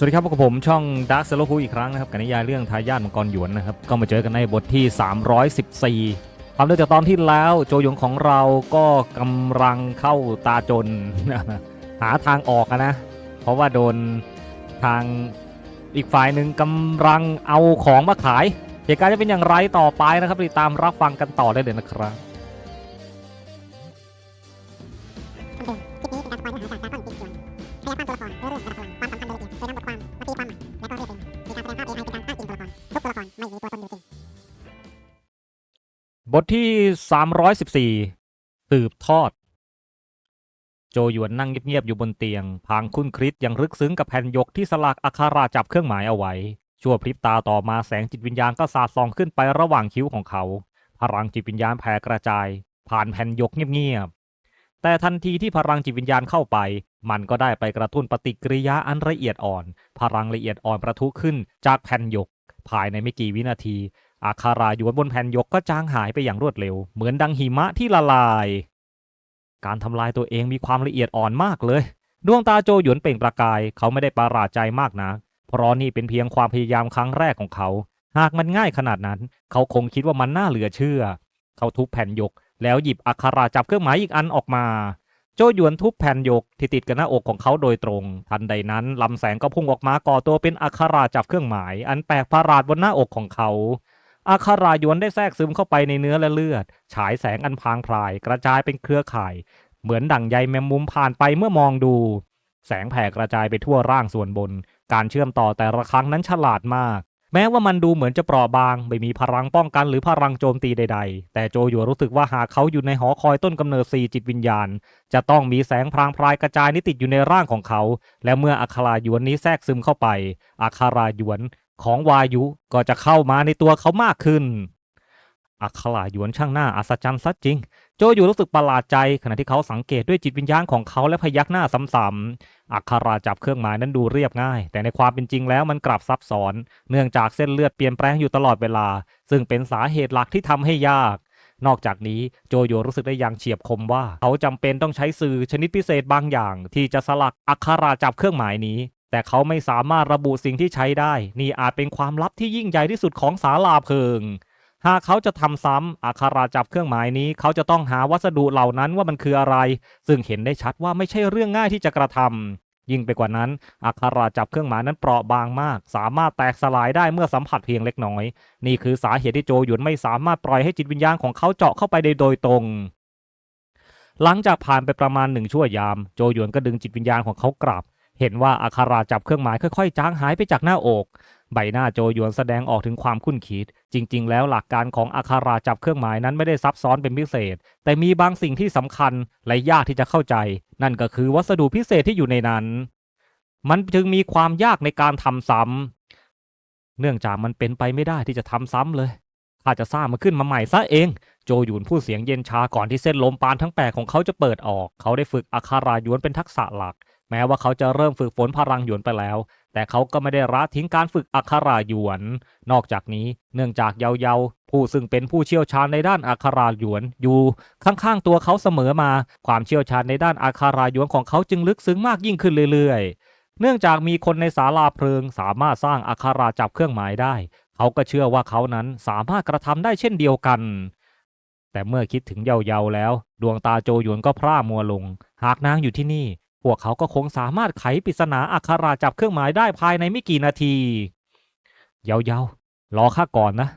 สวัสดีครับพบกับผมช่องด a r k เซโล u อีกครั้งนะครับกับนิยายเรื่องทายาทมังกรหยวนนะครับ ก็มาเจอกันในบทที่ 314 ความเรื่องจากตอนที่แล้วโจหยงของเราก็กำลังเข้าตาจน หาทางออกนะ เพราะว่าโดนทางอีกฝ่ายหนึ่งกำลังเอาของมาขาย เหตุการณ์จะเป็นอย่างไรต่อไปนะครับติดตามรับฟังกันต่อได้เลยนะครับ ทที่ 314 สืบทอด โจหยวนนั่งเงียบๆอยู่บนเตียง พางคุ้นคริสยังรึกซึ้งกับแผ่นยกที่สลักอักขระจับเครื่องหมายเอาไว้ ชั่วพริบตาต่อมาแสงจิตวิญญาณก็สาดส่องขึ้นไประหว่างคิ้วของเขา พลังจิตวิญญาณแผ่กระจาย ผ่านแผ่นยกเงียบๆ แต่ทันทีที่พลังจิตวิญญาณเข้าไป มันก็ได้ไปกระตุ้นปฏิกิริยาอันละเอียดอ่อน พลังละเอียดอ่อนประทุขึ้นจากแผ่นยก ภายในไม่กี่วินาที อาคาราอยู่บนแผ่นยกก็จางหายไปอย่างรวดเร็ว เหมือนดังหิมะที่ละลาย การทำลายตัวเองมีความละเอียดอ่อนมากเลย ดวงตาโจหยวนเปล่งประกาย เขาไม่ได้ประหลาดใจมากนะ เพราะนี่เป็นเพียงความพยายามครั้งแรกของเขา หากมันง่ายขนาดนั้น เขาคงคิดว่ามันน่าเหลือเชื่อ เขาทุบแผ่นยก แล้วหยิบอักขระจับเครื่องหมายอีกอันออกมา โจหยวนทุบแผ่นยกที่ติดกับหน้าอกของเขาโดยตรง ทันใดนั้นลำแสงก็พุ่งออกมาก่อตัวเป็นอักขระจับเครื่องหมาย อันแปลกประหลาดบนหน้าอกของเขา อักขระหยวนได้แทรกซึมเข้าไปในเนื้อและเลือด ฉายแสงอันพรางพราย กระจายเป็นเครือข่าย เหมือนดั่งใยแมงมุมผ่านไปเมื่อมองดู แสงแผ่กระจายไปทั่วร่างส่วนบน การเชื่อมต่อแต่ละครั้งนั้นฉลาดมาก แม้ว่ามันดูเหมือนจะเปราะบาง ไม่มีพลังป้องกันหรือพลังโจมตีใด ๆ แต่โจหยวนรู้สึกว่าหากเขาอยู่ในหอคอยต้นกำเนิดสีจิตวิญญาณ จะต้องมีแสงพรางพรายกระจายนิติดอยู่ในร่างของเขา และเมื่ออัครายวนนี้แทรกซึมเข้าไป อัครายวน ของวายุก็จะเข้ามาในตัวเขามากขึ้น อัคราหยวนช่างหน้าอัศจรรย์ซะจริง โจอยู่รู้สึกประหลาดใจ ขณะที่เขาสังเกตด้วยจิตวิญญาณของเขาและพยักหน้าซ้ำๆอัคราจับเครื่องหมายนั้นดูเรียบง่าย แต่ในความเป็นจริงแล้วมันกลับซับซ้อน เนื่องจากเส้นเลือดเปลี่ยนแปลงอยู่ตลอดเวลา ซึ่งเป็นสาเหตุหลักที่ทำให้ยากนอกจากนี้โจโยรู้สึกได้อย่างเฉียบคมว่า เขาจำเป็นต้องใช้สื่อชนิดพิเศษบางอย่าง ที่จะสลักอักขราจับเครื่องหมายนี้ แต่เขาไม่สามารถระบุสิ่งที่ใช้ได้ นี่อาจเป็นความลับที่ยิ่งใหญ่ที่สุดของศาลาเพิง หากเขาจะทำซ้ำอัคราจับเครื่องหมายนี้ เขาจะต้องหาวัสดุเหล่านั้นว่ามันคืออะไร ซึ่งเห็นได้ชัดว่าไม่ใช่เรื่องง่ายที่จะกระทำยิ่งไปกว่านั้นอัคราจับเครื่องหมายนั้นเปราะบางมาก สามารถแตกสลายได้เมื่อสัมผัสเพียงเล็กน้อย นี่คือสาเหตุที่โจหยุนไม่สามารถปล่อยให้จิตวิญญาณของเขาเจาะเข้าไปได้โดยตรงหลังจากผ่านไปประมาณหนึ่งชั่วยาม โจหยวนก็ดึงจิตวิญญาณของเขากลับ เห็นว่าอัคาราจับเครื่องหมายค่อยๆ จางหายไปจากหน้าอก ใบหน้าโจยวนแสดงออกถึงความคุ้นคิด จริง ๆ แล้วหลักการของอัคาราจับเครื่องหมายนั้นไม่ได้ซับซ้อนเป็นพิเศษ แต่มีบางสิ่งที่สำคัญและยากที่จะเข้าใจ นั่นก็คือวัสดุพิเศษที่อยู่ในนั้น มันจึงมีความยากในการทำซ้ำเนื่องจากมันเป็นไปไม่ได้ที่จะทำซ้ำเลยข้าจะสร้างมันขึ้นมาใหม่ซะเอง โจหยุนพูดเสียงเย็นชาก่อนที่เส้นลมปานทั้งแปดของเขาจะเปิดออก เขาได้ฝึกอัคารายวนเป็นทักษะหลัก แม้ว่าเขาจะเริ่มฝึกฝนพลังหยวนไปแล้ว แต่เขาก็ไม่ได้ละทิ้งการฝึกอักขราหยวน นอกจากนี้เนื่องจากเยาเยาผู้ซึ่งเป็นผู้เชี่ยวชาญในด้านอักขราหยวนอยู่ข้างๆตัวเขาเสมอมา ความเชี่ยวชาญในด้านอักขราหยวนของเขาจึงลึกซึ้งมากยิ่งขึ้นเรื่อยๆ เนื่องจากมีคนในศาลาเพลิงสามารถสร้างอักขราจับเครื่องหมายได้ เขาก็เชื่อว่าเขานั้นสามารถกระทำได้เช่นเดียวกันแต่เมื่อคิดถึงเยาเยาแล้ว ดวงตาโจหยวนก็พร่ามัวลง หากนางอยู่ที่นี่ พวกเขาก็คงสามารถไขปริศนาอักขราจับเครื่องหมายได้ภายในไม่กี่นาที เยาเยารอข้าก่อนนะ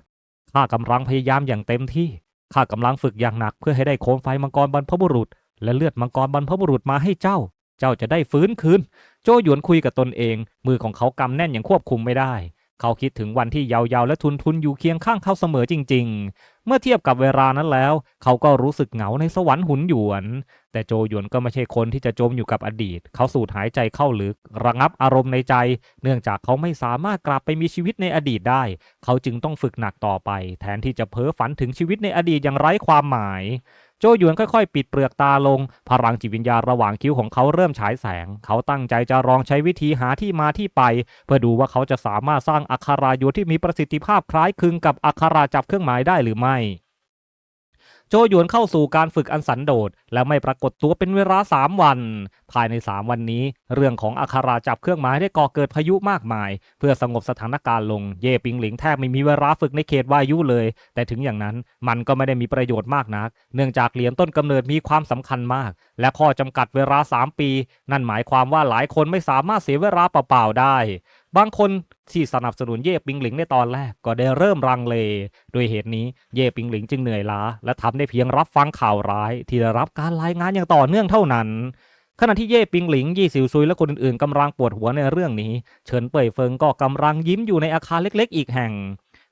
ข้ากำลังพยายามอย่างเต็มที่ ข้ากำลังฝึกอย่างหนักเพื่อให้ได้โคมไฟมังกรบรรพบุรุษ และเลือดมังกรบรรพบุรุษมาให้เจ้า เจ้าจะได้ฟื้นคืน โจหยวนคุยกับตนเอง มือของเขากำแน่นอย่างควบคุมไม่ได้ เขาคิดถึงวันที่เยาวๆและทุนทุนอยู่เคียงข้างเขาเสมอจริง ๆ เมื่อเทียบกับเวลานั้นแล้ว เขาก็รู้สึกเหงาในสวรรค์หุนหยวน แต่โจหยวนก็ไม่ใช่คนที่จะจมอยู่กับอดีต เขาสูดหายใจเข้าลึก ระงับอารมณ์ในใจ เนื่องจากเขาไม่สามารถกลับไปมีชีวิตในอดีตได้ เขาจึงต้องฝึกหนักต่อไป แทนที่จะเพ้อฝันถึงชีวิตในอดีตอย่างไร้ความหมาย โจหยวนค่อยๆ ปิดเปลือกตาลง พลังจิตวิญญาณระหว่างคิ้วของเขาเริ่มฉายแสง เขาตั้งใจจะลองใช้วิธีหาที่มาที่ไป เพื่อดูว่าเขาจะสามารถสร้างอัครายุที่มีประสิทธิภาพคล้ายคลึงกับอัคราจับเครื่องหมายได้หรือไม่ โจหยวนเข้าสู่การฝึกอันสันโดษและไม่ปรากฏตัวเป็นเวลาสามวัน ภายในสามวันนี้ เรื่องของอาคาราจับเครื่องหมายได้ก่อเกิดพายุมากมาย เพื่อสงบสถานการณ์ลงเย่ปิงหลิงแทบไม่มีเวลาฝึกในเขตวายุเลย แต่ถึงอย่างนั้นมันก็ไม่ได้มีประโยชน์มากนัก เนื่องจากเหรียญต้นกำเนิดมีความสำคัญมาก และข้อจำกัดเวลา 3 ปี นั่นหมายความว่าหลายคนไม่สามารถเสียเวลาเปล่าๆได้ บางคนที่สนับสนุนเย่ปิงหลิงในตอนแรกก็ได้เริ่มรังเล ด้วยเหตุนี้เย่ปิงหลิงจึงเหนื่อยล้า และทำได้เพียงรับฟังข่าวร้าย ที่ได้รับการรายงานอย่างต่อเนื่องเท่านั้นขณะที่เย่ปิงหลิง ยี่สิวซุยและคนอื่นๆกำลังปวดหัวในเรื่องนี้ เฉินเป่ยเฟิงก็กำลังยิ้มอยู่ในอาคารเล็กๆ อีกแห่ง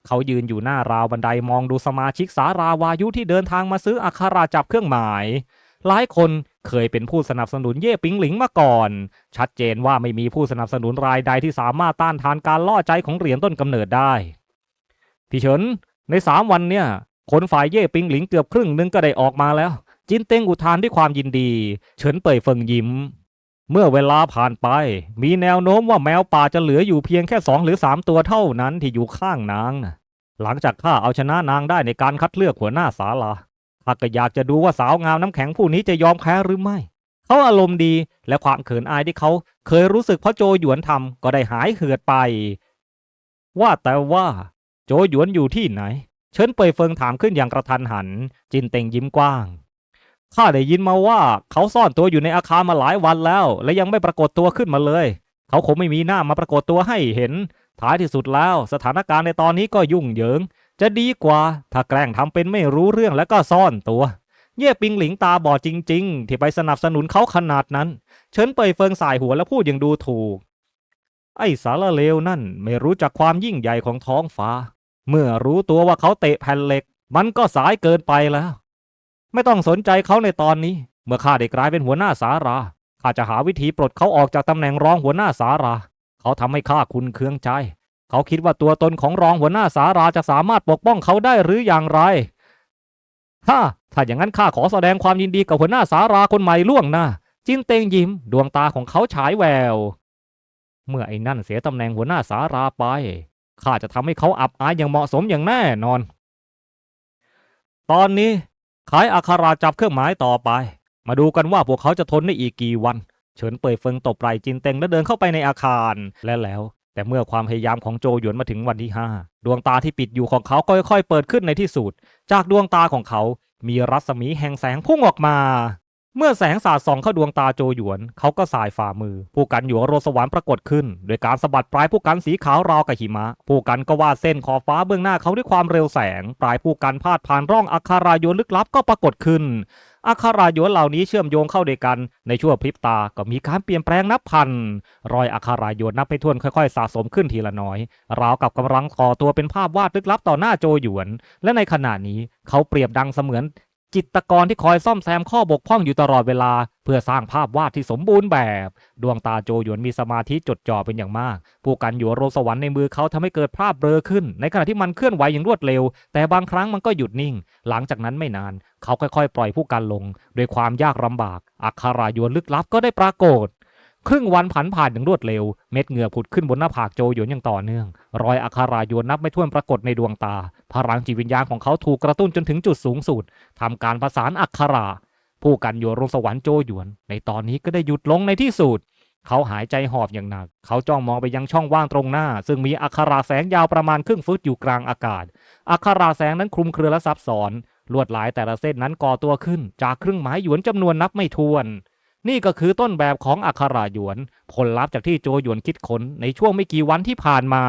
เขายืนอยู่หน้าราวบันไดมองดูสมาชิกสาราวายุที่เดินทางมาซื้ออาคาราจับเครื่องหมาย หลายคน เคยเป็นผู้สนับสนุนเย่ปิงหลิงมาก่อน ชัดเจนว่าไม่มีผู้สนับสนุนรายใดที่สามารถต้านทานการล่อใจของเหรียญต้นกำเนิดได้พี่เฉินในสามวันเนี่ยคนฝ่ายเย่ปิงหลิงเกือบครึ่งนึงก็ได้ออกมาแล้ว จินเต็งอุทานด้วยความยินดี เฉินเป่ยเฟิงยิ้ม เมื่อเวลาผ่านไป มีแนวโน้มว่าแมวป่าจะเหลืออยู่เพียงแค่สองหรือสามตัวเท่านั้นที่อยู่ข้างนางหลังจากข้าเอาชนะนางได้ในการคัดเลือกหัวหน้าศาลา ข้าก็อยากจะดูว่าสาวงามน้ำแข็งผู้นี้จะยอมแพ้หรือไม่ เขาอารมณ์ดีและความเขินอายที่เขาเคยรู้สึกเพราะโจหยวนทำก็ได้หายเหือดไป ว่าแต่ว่า โจหยวนอยู่ที่ไหน เฉินเปยเฟิงถามขึ้นอย่างกระทันหัน จินเต็งยิ้มกว้างข้าได้ยินมาว่าเขาซ่อนตัวอยู่ในอาคารมาหลายวันแล้ว และยังไม่ปรากฏตัวขึ้นมาเลย เขาคงไม่มีหน้ามาปรากฏตัวให้เห็น ท้ายที่สุดแล้ว สถานการณ์ในตอนนี้ก็ยุ่งเหยิง จะดีกว่า ถ้าแกล้งทำเป็นไม่รู้เรื่องแล้วก็ซ่อนตัว เย่ปิงหลิงตาบอดจริง ๆ ที่ไปสนับสนุนเขาขนาดนั้น เฉินเปยเฟิงสายหัวแล้วพูดอย่างดูถูก ไอ้สารเลวนั่นไม่รู้จักความยิ่งใหญ่ของท้องฟ้า เมื่อรู้ตัวว่าเขาเตะแผ่นเหล็ก มันก็สายเกินไปแล้ว ไม่ต้องสนใจเขาในตอนนี้ เมื่อข้าได้กลายเป็นหัวหน้าสาราข้าจะหาวิธีปลดเขาออกจากตำแหน่งรองหัวหน้าสารา เขาทำให้ข้าคุณเคืองใจ เขาคิดว่าตัวตนของรองหัวหน้าสาราจะสามารถปกป้องเขาได้หรืออย่างไรฮ่าถ้าอย่างนั้นข้าขอแสดงความยินดีกับหัวหน้าสาราคนใหม่ล่วงหน้า จินเตงยิ้ม ดวงตาของเขาฉายแวว เมื่อไอ้นั่นเสียตำแหน่งหัวหน้าสาราไป ข้าจะทำให้เขาอับอายอย่างเหมาะสมอย่างแน่นอน ตอนนี้ขายอาคาราจับเครื่องหมายต่อไป มาดูกันว่าพวกเขาจะทนได้อีกกี่วัน เฉินเป่ยเฟิงตบไหล่จินเตงและเดินเข้าไปในอาคาร และแล้ว แต่เมื่อความพยายามของโจหยวนมาถึงวันที่ 5 ดวงตาที่ปิดอยู่ของเขาก็ค่อยๆเปิดขึ้นในที่สุด จากดวงตาของเขา มีรัศมีแห่งแสงพุ่งออกมา เมื่อแสงสาดส่องเข้าดวงตาโจหยวน เขาก็สายฝ่ามือ ผู้กันหยวโรสวรรค์ปรากฏขึ้น โดยการสะบัดปลายผู้กันสีขาวราวกับหิมะ ผู้กันก็วาดเส้นขอบฟ้าเบื้องหน้าเขาด้วยความเร็วแสง ปลายผู้กันพาดผ่านร่องอัคารายนลึกลับก็ปรากฏขึ้น อัคารายนเหล่านี้เชื่อมโยงเข้าด้วยกัน ในชั่วพริบตาก็มีการเปลี่ยนแปลงนับพัน รอยอัคารายนนับไปทวนค่อยๆ สะสมขึ้นทีละน้อย ราวกับกำลังก่อตัวเป็นภาพวาดลึกลับต่อหน้าโจหยวน และในขณะนี้เขาเปรียบดังเสมือน จิตกรที่คอยซ่อมแซมข้อบกพร่องอยู่ตลอดเวลา เพื่อสร้างภาพวาดที่สมบูรณ์แบบ ดวงตาโจหยวนมีสมาธิจดจ่อเป็นอย่างมาก ผู้กันอยู่โรสวรรค์ในมือเขาทำให้เกิดภาพเบลอขึ้น ในขณะที่มันเคลื่อนไหวอย่างรวดเร็ว แต่บางครั้งมันก็หยุดนิ่ง หลังจากนั้นไม่นาน เขาค่อยๆ ปล่อยผู้กันลง ด้วยความยากลำบาก อัคารายวนลึกลับก็ได้ปรากฏ ครึ่งวันผันผ่านอย่างรวดเร็ว เม็ดเหงื่อผุดขึ้นบนหน้าผากโจหยวนอย่างต่อเนื่อง รอยอัคารายวนนับไม่ถ้วนปรากฏในดวงตา พลังจิตวิญญาณของเขาถูกกระตุ้นจนถึงจุดสูงสุดทำการประสานอัครา ผู้กันอยู่รงสวรรค์โจหยวน ในตอนนี้ก็ได้หยุดลงในที่สุดเขาหายใจหอบอย่างหนัก เขาจ้องมองไปยังช่องว่างตรงหน้า ซึ่งมีอัคราแสงยาวประมาณครึ่งฟุตอยู่กลางอากาศ อัคราแสงนั้นคลุมเครือและซับซ้อน ลวดลายแต่ละเส้นนั้นก่อตัวขึ้น จากเครื่องหมายหยวนจำนวนนับไม่ถ้วน นี่ก็คือต้นแบบของอัคราหยวน ผลลัพธ์จากที่โจหยวนคิดค้นในช่วงไม่กี่วันที่ผ่านมา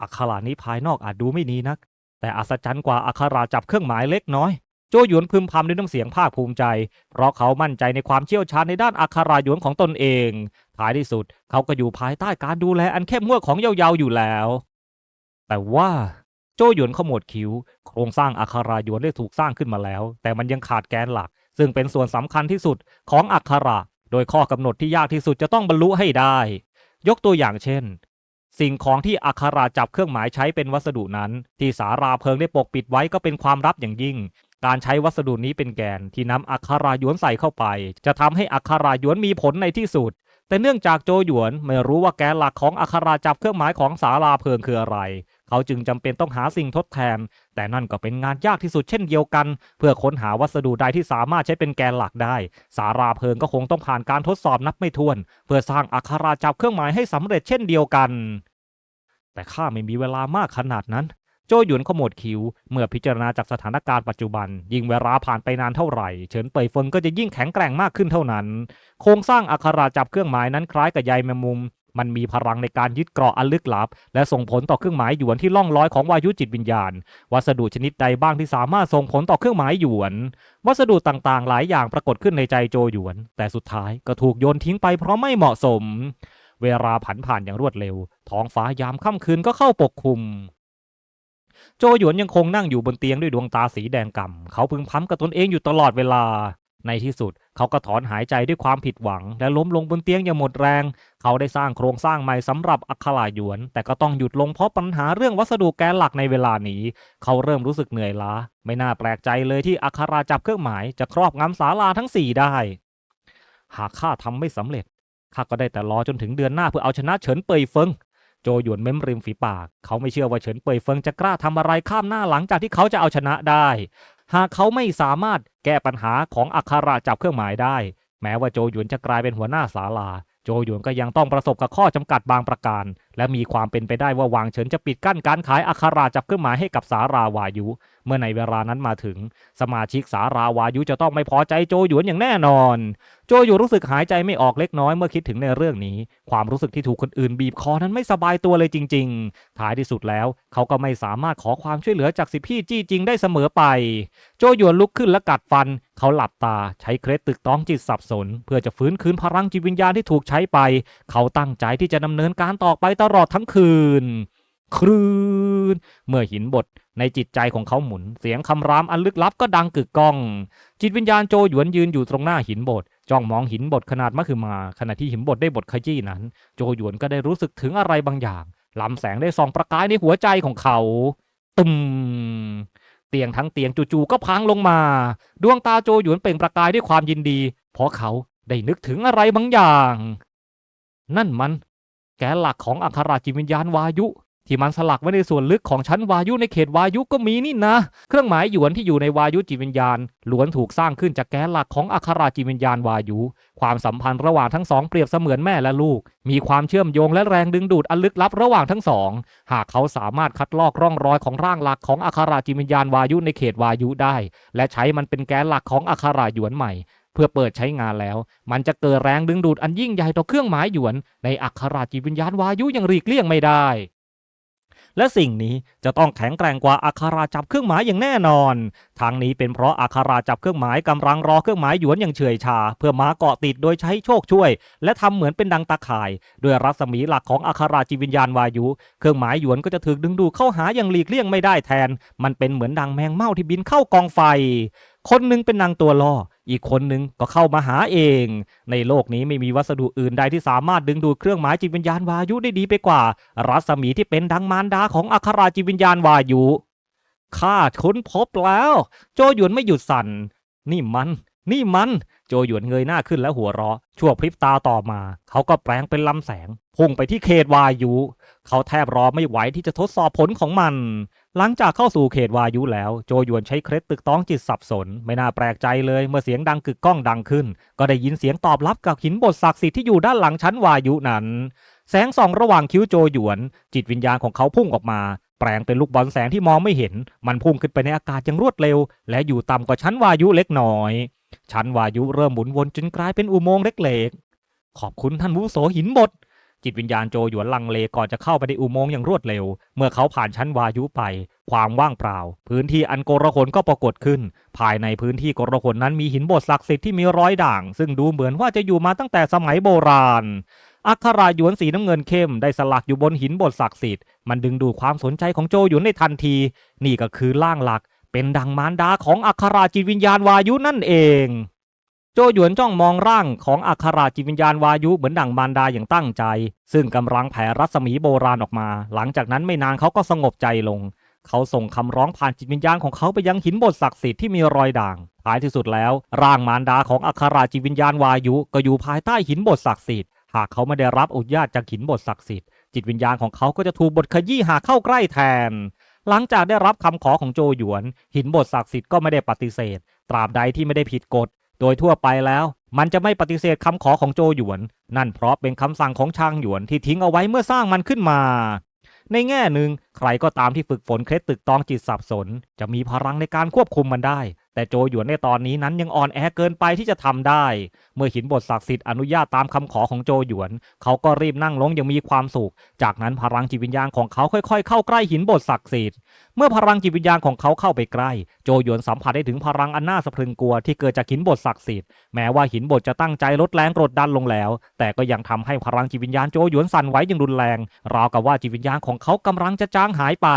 อัครานี้ภายนอกอาจดูไม่นีนัก แต่อัศจรรย์กว่าอัคราจับเครื่องหมายเล็กน้อย โจหยวนพึมพำด้วยน้ำเสียงภาคภูมิใจ เพราะเขามั่นใจในความเชี่ยวชาญในด้านอัคราหยวนของตนเอง ท้ายที่สุด เขาก็อยู่ภายใต้การดูแลอันเข้มงวดของเยาวๆอยู่แล้ว แต่ว่าโจหยวนขมวดคิ้ว โครงสร้างอัคราหยวนได้ถูกสร้างขึ้นมาแล้ว แต่มันยังขาดแกนหลัก ซึ่งเป็นส่วนสำคัญที่สุดของอัคระ โดยข้อกำหนดที่ยากที่สุดจะต้องบรรลุให้ได้ ยกตัวอย่างเช่น สิ่งของที่อัคราจับเครื่องหมายใช้เป็นวัสดุนั้น ที่สาราเพิงได้ปกปิดไว้ก็เป็นความลับอย่างยิ่ง การใช้วัสดุนี้เป็นแกนที่นำอัคราหยวนใส่เข้าไป จะทำให้อัคราหยวนมีผลในที่สุดแต่เนื่องจากโจหยวนไม่รู้ว่าแกนหลักของอัคราจับเครื่องหมายของสาราเพิงคืออะไร เขาจึงจำเป็นต้องหาสิ่งทดแทน แต่นั่นก็เป็นงานยากที่สุดเช่นเดียวกัน เพื่อค้นหาวัสดุใดที่สามารถใช้เป็นแกนหลักได้ สาราเพลิงก็คงต้องผ่านการทดสอบนับไม่ถ้วน เพื่อสร้างอักขราจับเครื่องหมายให้สำเร็จเช่นเดียวกัน แต่ข้าไม่มีเวลามากขนาดนั้น โจหยวนขมวดคิ้ว เมื่อพิจารณาจากสถานการณ์ปัจจุบัน ยิ่งเวลาผ่านไปนานเท่าไหร่เฉินเปยเฟิงก็จะยิ่งแข็งแกร่งมากขึ้นเท่านั้น โครงสร้างอักขราจับเครื่องหมายนั้นคล้ายกับใยแมงมุม มันมีพลังในการยึดเกราะอันลึกลับ และส่งผลต่อเครื่องหมายหยวนที่ล่องลอยของวายุจิตวิญญาณ วัสดุชนิดใดบ้างที่สามารถส่งผลต่อเครื่องหมายหยวน วัสดุต่างๆ หลายอย่างปรากฏขึ้นในใจโจหยวน แต่สุดท้ายก็ถูกโยนทิ้งไปเพราะไม่เหมาะสม เวลาผันผ่านอย่างรวดเร็ว ท้องฟ้ายามค่ำคืนก็เข้าปกคลุมโจหยวนยังคงนั่งอยู่บนเตียงด้วยดวงตาสีแดงก่ำเขาพึงพำกับตนเองอยู่ตลอดเวลา ในที่สุดเขาก็ถอนหายใจด้วยความผิดหวัง และล้มลงบนเตียงอย่างหมดแรง เขาได้สร้างโครงสร้างใหม่สำหรับอัคราหยวน แต่ก็ต้องหยุดลงเพราะปัญหาเรื่องวัสดุแกนหลักในเวลานี้ เขาเริ่มรู้สึกเหนื่อยล้า ไม่น่าแปลกใจเลยที่อัคราจับเครื่องหมายจะครอบงำศาลาทั้งสี่ได้ หากข้าทำไม่สำเร็จข้าก็ได้แต่รอจนถึงเดือนหน้าเพื่อเอาชนะเฉินเปยเฟิงโจหยวนเม้มริมฝีปาก เขาไม่เชื่อว่าเฉินเปยเฟิงจะกล้าทำอะไรข้ามหน้าหลังจากที่เขาจะเอาชนะได้ หากเขาไม่สามารถแก้ปัญหาของอัคราจับเครื่องหมายได้ แม้ว่าโจหยวนจะกลายเป็นหัวหน้าศาลา โจหยวนก็ยังต้องประสบกับข้อจำกัดบางประการ และมีความเป็นไปได้ว่าวางเฉินจะปิดกั้นการขายอัคราจับเครื่องหมายให้กับสาราวายุ เมื่อในเวลานั้นมาถึงสมาชิกสาราวายุจะต้องไม่พอใจโจหยวนอย่างแน่นอน โจหยวนรู้สึกหายใจไม่ออกเล็กน้อยเมื่อคิดถึงในเรื่องนี้ ความรู้สึกที่ถูกคนอื่นบีบคอนั้นไม่สบายตัวเลยจริง ๆ ท้ายที่สุดแล้วเขาก็ไม่สามารถขอความช่วยเหลือจากสิพี่จี้จริงได้เสมอไป โจหยวนลุกขึ้นและกัดฟัน เขาหลับตาใช้เคล็ดตึกต้องจิตสับสน เพื่อจะฟื้นคืนพลังจิตวิญญาณที่ถูกใช้ไป เขาตั้งใจที่จะดำเนินการต่อไปตลอดทั้งคืน ครืนเมื่อหินบทในจิตใจของเขาหมุน เสียงคำรามอันลึกลับก็ดังกึกก้อง จิตวิญญาณโจหยวนยืนอยู่ตรงหน้าหินบทจ้องมองหินบทขนาดมหึมา ขณะที่หินบทได้บทขยี้นั้น โจหยวนก็ได้รู้สึกถึงอะไรบางอย่างลำแสงได้ส่องประกายในหัวใจของเขาตึมเตียงทั้งเตียงจู่ๆก็พังลงมา ดวงตาโจหยวนเปล่งประกายด้วยความยินดี เพราะเขาได้นึกถึงอะไรบางอย่าง นั่นมัน แกนหลักของอัคราจิตวิญญาณวายุ ที่มันสลักไว้ในส่วนลึกของชั้นวายุในเขตวายุก็มีนี่นะ เครื่องหมายหยวนที่อยู่ในวายุจิตวิญญาณล้วนถูกสร้างขึ้นจากแกนหลักของอัคราจิตวิญญาณวายุ ความสัมพันธ์ระหว่างทั้งสองเปรียบเสมือนแม่และลูก มีความเชื่อมโยงและแรงดึงดูดอันลึกลับระหว่างทั้งสอง หากเขาสามารถคัดลอกร่องรอยของร่างหลักของอัคราจิตวิญญาณวายุในเขตวายุได้ และใช้มันเป็นแกนหลักของอัคราหยวนใหม่เพื่อเปิดใช้งานแล้ว มันจะเกิดแรงดึงดูดอันยิ่งใหญ่ต่อเครื่องหมายหยวน ในอัคราจิตวิญญาณวายุอย่างหลีกเลี่ยงไม่ได้ และสิ่งนี้จะต้องแข็งแกร่งกว่าอัคราจับเครื่องหมายอย่างแน่นอน ทางนี้เป็นเพราะอัคราจับเครื่องหมายกำลังรอเครื่องหมายหยวนอย่างเฉยชา เพื่อมาเกาะติดโดยใช้โชคช่วย และทำเหมือนเป็นดังตาข่าย ด้วยรัศมีหลักของอัคราจิตวิญญาณวายุ เครื่องหมายหยวนก็จะถูกดึงดูดเข้าหาอย่างหลีกเลี่ยงไม่ได้แทน มันเป็นเหมือนดังแมงเม่าที่บินเข้ากองไฟ คนหนึ่งเป็นนางตัวล่อ อีกคนหนึ่งก็เข้ามาหาเอง ในโลกนี้ไม่มีวัสดุอื่นใดที่สามารถดึงดูดเครื่องหมายจิตวิญญาณวายุได้ดีไปกว่า รัศมีที่เป็นดังมารดาของอัคราจิตวิญญาณวายุข้าค้นพบแล้ว โจหยวนไม่หยุดสั่น นี่มัน นี่มัน โจหยวนเงยหน้าขึ้นแล้วหัวเราะ ชั่วพริบตาต่อมา เขาก็แปลงเป็นลำแสง พุ่งไปที่เขตวายุ เขาแทบรอไม่ไหวที่จะทดสอบผลของมัน หลังจากเข้าสู่เขตวายุแล้วโจยวนใช้เคล็ดตึกต้องจิตสับสน ไม่น่าแปลกใจเลยเมื่อเสียงดังกึกก้องดังขึ้น ก็ได้ยินเสียงตอบรับกับหินบทศักดิ์สิทธิ์ที่อยู่ด้านหลังชั้นวายุนั้น แสงส่องระหว่างคิ้วโจยวน จิตวิญญาณของเขาพุ่งออกมา แปลงเป็นลูกบอลแสงที่มองไม่เห็น มันพุ่งขึ้นไปในอากาศอย่างรวดเร็ว และอยู่ต่ำกว่าชั้นวายุเล็กน้อย ชั้นวายุเริ่มหมุนวนจนกลายเป็นอุโมงค์เล็กๆขอบคุณท่านวุโสหินบท จิตวิญญาณโจหยวนลังเลก่อนจะเข้าไปในอุโมงค์อย่างรวดเร็ว เมื่อเขาผ่านชั้นวายุไป ความว่างเปล่า พื้นที่อันโกรหนก็ปรากฏขึ้น ภายในพื้นที่โกรหนนั้นมีหินบทศักดิ์สิทธิ์ที่มีร้อยด่าง ซึ่งดูเหมือนว่าจะอยู่มาตั้งแต่สมัยโบราณอักขราหยวนสีน้ำเงินเข้มได้สลักอยู่บนหินบทศักดิ์สิทธิ์มันดึงดูดความสนใจของโจหยวนในทันที นี่ก็คือร่างหลัก เป็นดังมารดาของอัคราจิตวิญญาณวายุนั่นเอง โจหยวนจ้องมองร่างของอัคราจิตวิญญาณวายุเหมือนดั่งมารดาอย่างตั้งใจ ซึ่งกำลังแผ่รัศมีโบราณออกมา หลังจากนั้นไม่นานเขาก็สงบใจลง เขาส่งคำร้องผ่านจิตวิญญาณของเขาไปยังหินบทศักดิ์สิทธิ์ที่มีรอยด่าง ท้ายที่สุดแล้ว ร่างมารดาของอัคราจิตวิญญาณวายุก็อยู่ภายใต้หินบทศักดิ์สิทธิ์ หากเขาไม่ได้รับอนุญาตจากหินบทศักดิ์สิทธิ์จิตวิญญาณของเขาก็จะถูกบทขยี้หากเข้าใกล้แทน หลังจากได้รับคำขอของโจหยวน หินบทศักดิ์สิทธิ์ก็ไม่ได้ปฏิเสธ ตราบใดที่ไม่ได้ผิดกฎ โดยทั่วไปแล้ว มันจะไม่ปฏิเสธคำขอของโจหยวน นั่นเพราะเป็นคำสั่งของชางหยวนที่ทิ้งเอาไว้เมื่อสร้างมันขึ้นมา ในแง่หนึ่งใครก็ตามที่ฝึกฝนเคล็ดตึกตองจิตสับสน จะมีพลังในการควบคุมมันได้ แต่โจหยวนในตอนนี้นั้นยังอ่อนแอเกินไปที่จะทำได้ เมื่อหินบทศักดิ์สิทธิ์อนุญาตตามคำขอของโจหยวน เขาก็รีบนั่งลงอย่างมีความสุข จากนั้นพลังจิตวิญญาณของเขาค่อยๆ เข้าใกล้หินบทศักดิ์สิทธิ์ เมื่อพลังจิตวิญญาณของเขาเข้าไปใกล้ โจหยวนสัมผัสได้ถึงพลังอันน่าสะพรึงกลัวที่เกิดจากหินบทศักดิ์สิทธิ์ แม้ว่าหินบทจะตั้งใจลดแรงกดดันลงแล้ว แต่ก็ยังทำให้พลังจิตวิญญาณโจหยวนสั่นไหวอย่างรุนแรง ราวกับว่าจิตวิญญาณของเขากำลังจะจางหายไป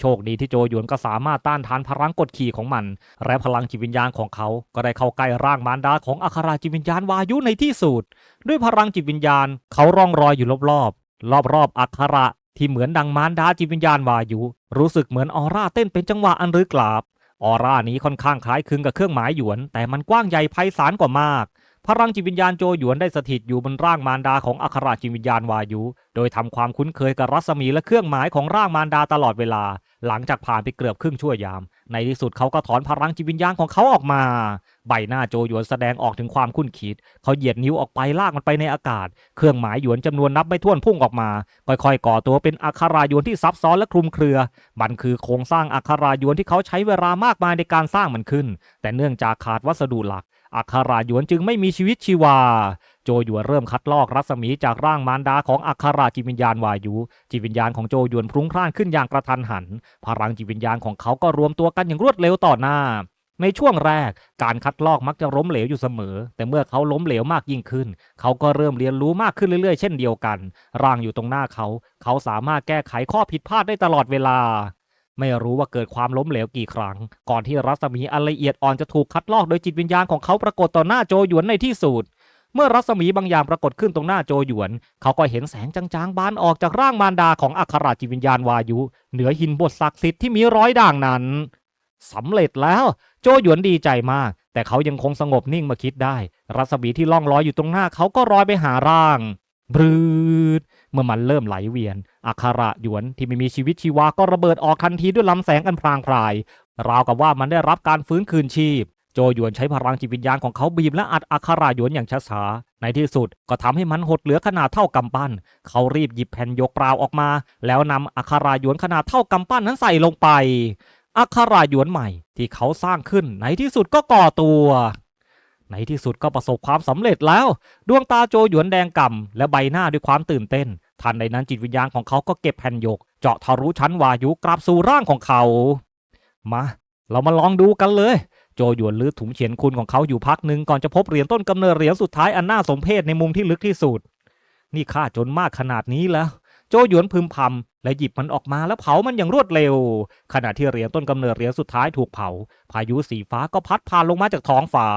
โชคดีที่โจหยวนก็สามารถต้านทานพลังกดขี่ของมัน และพลังจิตวิญญาณของเขา ก็ได้เข้าใกล้ร่างมารดาของอัคราจิตวิญญาณวายุในที่สุดด้วยพลังจิตวิญญาณ เขาร่องรอยอยู่รอบๆ รอบๆอัคระที่เหมือนดังมารดาจิตวิญญาณวายุ รู้สึกเหมือนออร่าเต้นเป็นจังหวะอันรึกลาบออร่านี้ค่อนข้างคล้ายคลึงกับเครื่องหมายหยวน แต่มันกว้างใหญ่ไพศาลกว่ามากพลังจิตวิญญาณโจหยวนได้สถิตอยู่บนร่างมารดาของอัคราจิตวิญญาณวายุ โดยทำความคุ้นเคยกับรัศมีและเครื่องหมายของร่างมารดาตลอดเวลา หลังจากผ่านไปเกือบครึ่งชั่วยาม ในที่สุดเขาก็ถอนพลังจิตวิญญาณของเขาออกมา ใบหน้าโจหยวนแสดงออกถึงความคุ้นคิด เขาเหยียดนิ้วออกไปลากมันไปในอากาศ เครื่องหมายหยวนจำนวนนับไม่ถ้วนพุ่งออกมา ค่อยๆ ก่อตัวเป็นอัครายวนที่ซับซ้อนและคลุมเครือ มันคือโครงสร้างอัครายวนที่เขาใช้เวลามากมายในการสร้างมันขึ้น แต่เนื่องจากขาดวัสดุหลักอัครายวนจึงไม่มีชีวิตชีวา โจหยวนเริ่มคัดลอกรัศมีจากร่างมารดาของอัคราจิตวิญญาณวายุ จิตวิญญาณของโจหยวนพลุ้งพล่านขึ้นอย่างกระทันหัน พลังจิตวิญญาณของเขาก็รวมตัวกันอย่างรวดเร็วต่อหน้า ในช่วงแรก การคัดลอกมักจะล้มเหลวอยู่เสมอ แต่เมื่อเขาล้มเหลวมากยิ่งขึ้น เขาก็เริ่มเรียนรู้มากขึ้นเรื่อยๆ เช่นเดียวกัน ร่างอยู่ตรงหน้าเขา เขาสามารถแก้ไขข้อผิดพลาดได้ตลอดเวลาไม่รู้ว่าเกิดความล้มเหลวกี่ครั้ง ก่อนที่รัศมีอันละเอียดอ่อนจะถูกคัดลอกโดยจิตวิญญาณของเขาปรากฏต่อหน้าโจหยวนในที่สุด เมื่อรัศมีบางอย่างปรากฏขึ้นตรงหน้าโจหยวน เขาก็เห็นแสงจางๆบานออกจากร่างมารดาของอัคราจิวิญญาณวายุ เหนือหินบทศักดิ์สิทธิ์ที่มีร้อยด่างนั้นสำเร็จแล้ว โจหยวนดีใจมาก แต่เขายังคงสงบนิ่งมาคิดได้ รัศมีที่ล่องลอยอยู่ตรงหน้าเขาก็ลอยไปหาร่างบรืดเมื่อมันเริ่มไหลเวียน อัคระหยวนที่ไม่มีชีวิตชีวาก็ระเบิดออกทันทีด้วยลำแสงอันพรางพราย ราวกับว่ามันได้รับการฟื้นคืนชีพ โจหยวนใช้พลังจิตวิญญาณของเขาบีบและอัดอัคราหยวนอย่างช้าๆ ในที่สุดก็ทำให้มันหดเหลือขนาดเท่ากำปั้น เขารีบหยิบแผ่นยกเปล่าออกมา แล้วนำอัคราหยวนขนาดเท่ากำปั้นนั้นใส่ลงไป อัคราหยวนใหม่ที่เขาสร้างขึ้นในที่สุดก็ก่อตัวในที่สุดก็ประสบความสำเร็จแล้ว ดวงตาโจหยวนแดงก่ำและใบหน้าด้วยความตื่นเต้น ทันใดนั้นจิตวิญญาณของเขาก็เก็บแผ่นยก เจาะทะลุชั้นวายุกลับสู่ร่างของเขา มา เรามาลองดูกันเลย โจหยวนลื้อถุงเฉียนคุณของเขาอยู่พักหนึ่งก่อนจะพบเหรียญต้นกำเนิดเหรียญสุดท้ายอันน่าสมเพชในมุมที่ลึกที่สุด นี่ข้าจนมากขนาดนี้แล้วโจหยวนพึมพำและหยิบมันออกมาแล้วเผามันอย่างรวดเร็ว ขณะที่เหรียญต้นกำเนิดเหรียญสุดท้ายถูกเผา พายุสีฟ้าก็พัดผ่านลงมาจากท้องฟ้า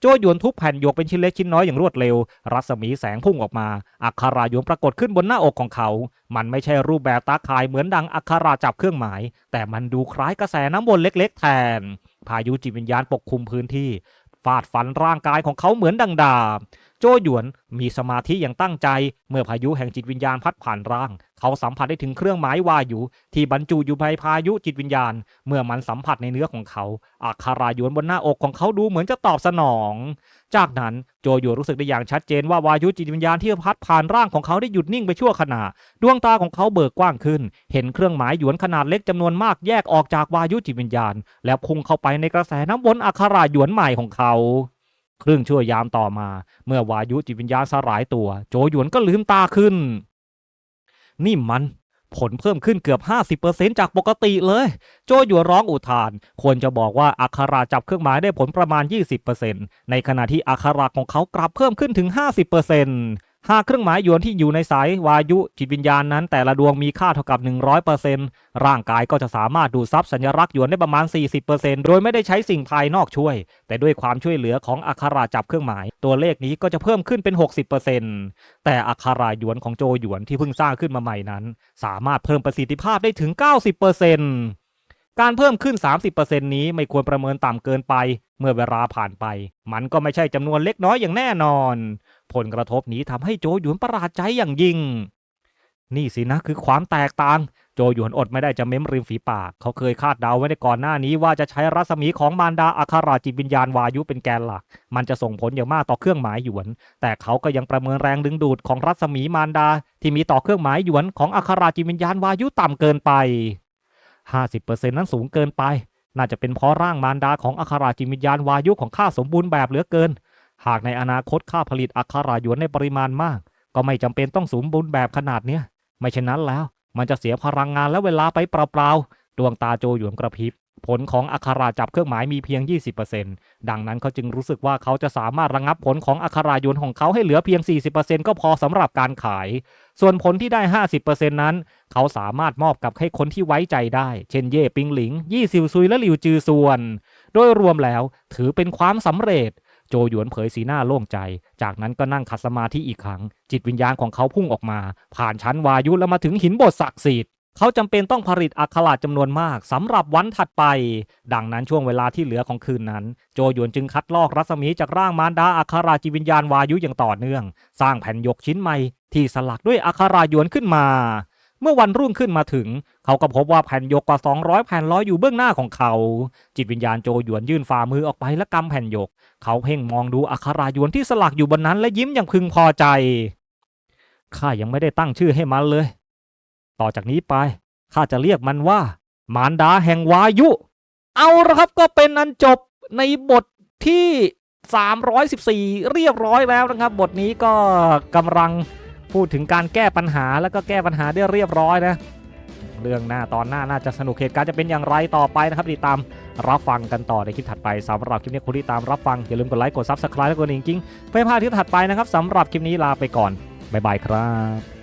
โจหยวนทุบแผ่นหยกเป็นชิ้นเล็กชิ้นน้อยอย่างรวดเร็ว รัศมีแสงพุ่งออกมา อัคราหยวนปรากฏขึ้นบนหน้าอกของเขา มันไม่ใช่รูปแบบตาข่ายเหมือนดังอัคราจับเครื่องหมาย แต่มันดูคล้ายกระแสน้ำวนเล็ก ๆ แทน พายุจิตวิญญาณปกคลุมพื้นที่ฟาดฟันร่างกายของเขาเหมือนดังดาบ โจหยวนมีสมาธิอย่างตั้งใจ เมื่อพายุแห่งจิตวิญญาณพัดผ่านร่าง เขาสัมผัสได้ถึงเครื่องหมายวายุที่บรรจุอยู่ในพายุจิตวิญญาณ เมื่อมันสัมผัสในเนื้อของเขาอัครายวนบนหน้าอกของเขาดูเหมือนจะตอบสนอง จากนั้นโจหยวนรู้สึกได้อย่างชัดเจนว่าวายุจิตวิญญาณที่พัดผ่านร่างของเขาได้หยุดนิ่งไปชั่วขณะดวงตาของเขาเบิกกว้างขึ้น เห็นเครื่องหมายหยวนขนาดเล็กจำนวนมากแยกออกจากวายุจิตวิญญาณ แล้วพุ่งเข้าไปในกระแสน้ำวนอัครายวนใหม่ของเขา ครึ่งชั่วยามต่อมา เมื่อวายุจิตวิญญาณสลายตัว โจหยวนก็ลืมตาขึ้น นี่มันผลเพิ่มขึ้นเกือบ 50%จากปกติเลย โจหยวนร้องอุทาน ควรจะบอกว่าอัคราจับเครื่องหมายได้ผลประมาณ 20%ในขณะที่อัคราของเขากลับเพิ่มขึ้นถึง 50% หากเครื่องหมายหยวนที่อยู่ในสายวายุจิตวิญญาณนั้น แต่ละดวงมีค่าเท่ากับ 100%ร่างกายก็จะสามารถดูดซับสัญลักษณ์หยวนได้ประมาณ 40%โดยไม่ได้ใช้สิ่งภายนอกช่วย แต่ด้วยความช่วยเหลือของอัคราจับเครื่องหมาย ตัวเลขนี้ก็จะเพิ่มขึ้นเป็น 60%แต่อัคราหยวนของโจหยวนที่เพิ่งสร้างขึ้นมาใหม่นั้น สามารถเพิ่มประสิทธิภาพได้ถึง 90%การเพิ่มขึ้น 30%นี้ไม่ควรประเมินต่ำเกินไป เมื่อเวลาผ่านไป มันก็ไม่ใช่จำนวนเล็กน้อยอย่างแน่นอน ผลกระทบนี้ทำให้โจหยวนประหลาดใจอย่างยิ่ง นี่สินะคือความแตกต่าง โจหยวนอดไม่ได้จะเม้มริมฝีปาก เขาเคยคาดเดาไว้ในก่อนหน้านี้ว่าจะใช้รัศมีของมารดาอัคราจิตวิญญาณวายุเป็นแกนหลัก มันจะส่งผลอย่างมากต่อเครื่องหมายหยวน แต่เขาก็ยังประเมินแรงดึงดูดของรัศมีมารดา ที่มีต่อเครื่องหมายหยวนของอัคราจิตวิญญาณวายุต่ำเกินไป 50%นั้นสูงเกินไปน่าจะเป็นเพราะร่างมารดาของอัคราจิตวิญญาณวายุของข้าสมบูรณ์แบบเหลือเกิน หากในอนาคตข้าผลิตอัคราหยวนในปริมาณมาก ก็ไม่จำเป็นต้องสมบูรณ์แบบขนาดเนี้ยไม่เช่นนั้นแล้ว มันจะเสียพลังงานและเวลาไปเปล่าๆดวงตาโจหยวนกระพริบผลของอัคราจับเครื่องหมายมีเพียง 20%ดังนั้นเขาจึงรู้สึกว่าเขาจะสามารถระงับผลของอัคราหยวนของเขาให้เหลือเพียง 40%ก็พอสำหรับการขาย ส่วนผลที่ได้ 50%นั้น เขาสามารถมอบกับให้คนที่ไว้ใจได้ เช่นเย่ปิงหลิง ยี่ซิวซุยและหลิวจือส่วน โดยรวมแล้วถือเป็นความสำเร็จ โจหยวนเผยสีหน้าโล่งใจ จากนั้นก็นั่งขัดสมาธิอีกครั้ง จิตวิญญาณของเขาพุ่งออกมา ผ่านชั้นวายุแล้วมาถึงหินบทศักดิ์สิทธิ์เขาจำเป็นต้องผลิตอัคราจำนวนมากสำหรับวันถัดไป ดังนั้นช่วงเวลาที่เหลือของคืนนั้น โจหยวนจึงคัดลอกรัศมีจากร่างมารดาอัคราจิตวิญญาณวายุอย่างต่อเนื่อง สร้างแผ่นยกชิ้นใหม่ที่สลักด้วยอัคราหยวนขึ้นมา เมื่อวันรุ่งขึ้นมาถึง เขาก็พบว่าแผ่นยกกว่า 200 แผ่นลอยอยู่เบื้องหน้าของเขา จิตวิญญาณโจหยวนยื่นฝ่ามือออกไปและกำแผ่นยก เขาเพ่งมองดูอัครายวนที่สลักอยู่บนนั้นและยิ้มอย่างพึงพอใจข้ายังไม่ได้ตั้งชื่อให้มันเลย ต่อจากนี้ไปข้าจะเรียกมันว่า มารดาแห่งวายุ เอาละครับก็เป็นอันจบในบทที่ 314 เรียบร้อยแล้วนะครับ บทนี้ก็กำลัง พูดถึงการแก้ปัญหาแล้วก็แก้ปัญหาได้เรียบร้อยนะ เรื่องหน้าตอนหน้าน่าจะสนุกเหตุการณ์จะเป็นอย่างไรต่อไปนะครับติดตามรับฟังกันต่อในคลิปถัดไปสำหรับคลิปนี้คุณที่ตามรับฟังอย่าลืมกดไลค์กดซับสไครต์และกดกระดิ่งกิ้งเพื่อไม่พลาดคลิปถัดไปนะครับสำหรับคลิปนี้ลาไปก่อนบ๊ายบายครับ